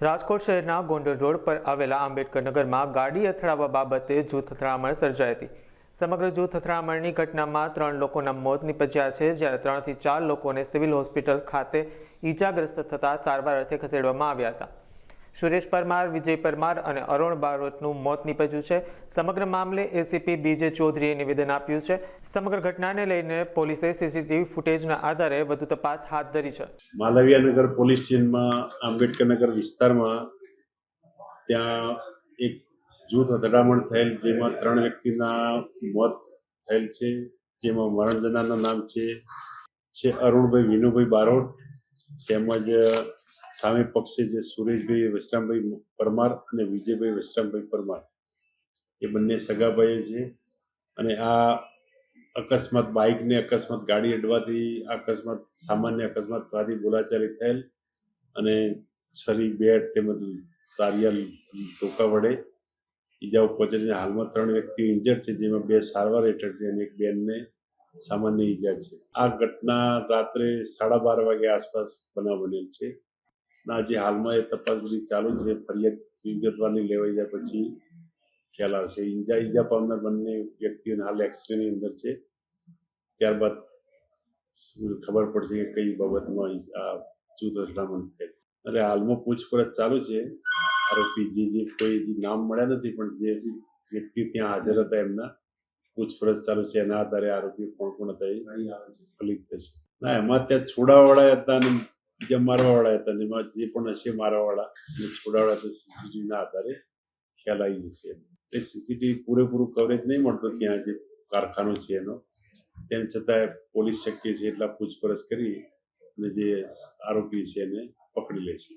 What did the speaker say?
રાજકોટ શહેરના ગોંડલ રોડ પર આવેલા આંબેડકરનગરમાં ગાડી અથડાવવા બાબતે જૂથ અથડામણ સર્જાઈ હતી. સમગ્ર જૂથ અથડામણની ઘટનામાં ત્રણ લોકોના મોત નીપજ્યા છે, જ્યારે ત્રણથી ચાર લોકોને સિવિલ હોસ્પિટલ ખાતે ઈજાગ્રસ્ત થતાં સારવાર અર્થે ખસેડવામાં આવ્યા હતા. સુરેશ પરમાર, વિજય પરમાર અને અરુણ બારોટનું મોત નીપજ્યું છે. સમગ્ર મામલે એસીપી બીજે ચૌધરીએ નિવેદન આપ્યું છે. સમગ્ર ઘટનાને લઈને પોલીસે સીસીટીવી ફૂટેજના આધારે વધુ તપાસ હાથ ધરી છે. માલવીયાનગર પોલીસ સ્ટેશનમાં આંબેડકરનગર વિસ્તારમાં ત્યાં એક જૂથ અથડામણ થયેલ, જેમાં ત્રણ વ્યક્તિના મોત થયેલ છે, જેમાં મરણ જનારના નામ છે છે અરુણભાઈ, વિનુભાઈ બારોટ, તેમજ સામે પક્ષે જે સુરેશભાઈ વશરામભાઈ પરમાર અને વિજયભાઈ વશરામભાઈ પરમાર. એ બંને સગાભાઈઓ છે અને આ અકસ્માત બાઇકને અકસ્માત ગાડી અડવાથી, અકસ્માત સામાન્ય અકસ્માત થવાથી બોલાચાલી થયેલ અને છરી, બેટ તેમજ તારિયા ધોકા વડે ઈજાઓ પહોંચે હાલમાં ત્રણ વ્યક્તિ ઇન્જર્ડ છે, જેમાં બે સારવાર હેઠળ છે અને એક બેનને સામાન્ય ઈજા છે. આ ઘટના રાત્રે સાડા બાર વાગે આસપાસ બનાવ બનેલ છે. ના જે હાલમાં એ તપાસ બધી ચાલુ છે ફરિયાદ વિગતવારની લેવાઈ જાય પછી ખ્યાલ આવશે. ઈજા ઈજા પામનાર બંને વ્યક્તિઓને હાલ એક્સિડન્ટની અંદર છે. ત્યારબાદ ખબર પડશે કે કઈ બાબતમાં આ જૂથ અથડામણ થયેલ અને હાલમાં પૂછપરછ ચાલુ છે. આરોપી જે જે કોઈ જે નામ મળ્યા નથી પણ જે વ્યક્તિ ત્યાં હાજર હતા એમના પૂછપરછ ચાલુ છે. એના આધારે આરોપી કોણ કોણ હતા એ ફલિત થશે. ના એમાં ત્યાં છોડાવાળા હતા અને જે મારવાવાળા હતા ને એમાં જે પણ હશે મારવાવાળા અને છોડાવાળા તો સીસીટીવીના આધારે ખ્યાલ આવી જશે એ સીસીટીવી પૂરેપૂરું કવરેજ નહીં મળતું ત્યાં જે કારખાનો છે એનો તેમ છતાં પોલીસ શક્ય છે એટલા પૂછપરછ કરી અને જે આરોપી છે એને પકડી લે છે